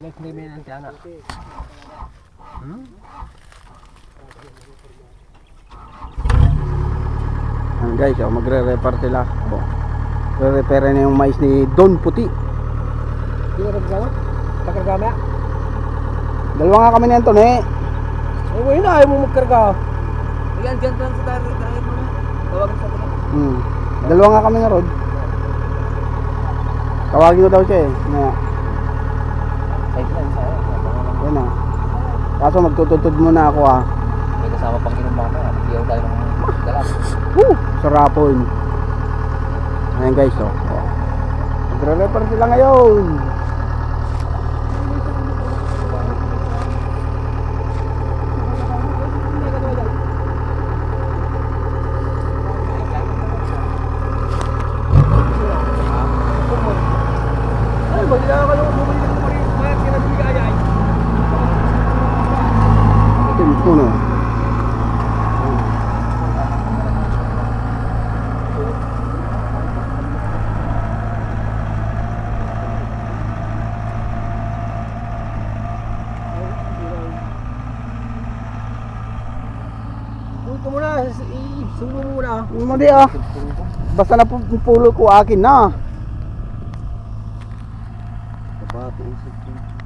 Next level ng tiyaga. Hmm? Ayan guys, oh, magre-repair sila. Oh. Re-repair na yung mais ni Don Puti. Hindi ka nagkano? Pakarga maya? Dalawa nga kami nito eh. Eh, wala na. Ayaw mo magkarga. Yan, dyan lang sa tayo. Tayo na. Tawagan sa pala. Hmm. Dalawa nga kami na Rod. Tawagin ko daw siya eh. Na, Side lang sa'yo. yan na. Kaso magtututod muna ako ah. May kasama pang inom mamaya. Magdiyaw tayo ng galap. Woo! Sarapon. Ayan guys, oh. oh. Magre-repair sila ngayon. Ay, wala ka lang. Bumili puno. Puto mo na. Isulo mo. Hindi di ah. Basta na pu- pulo ko akin na. Kapati isip.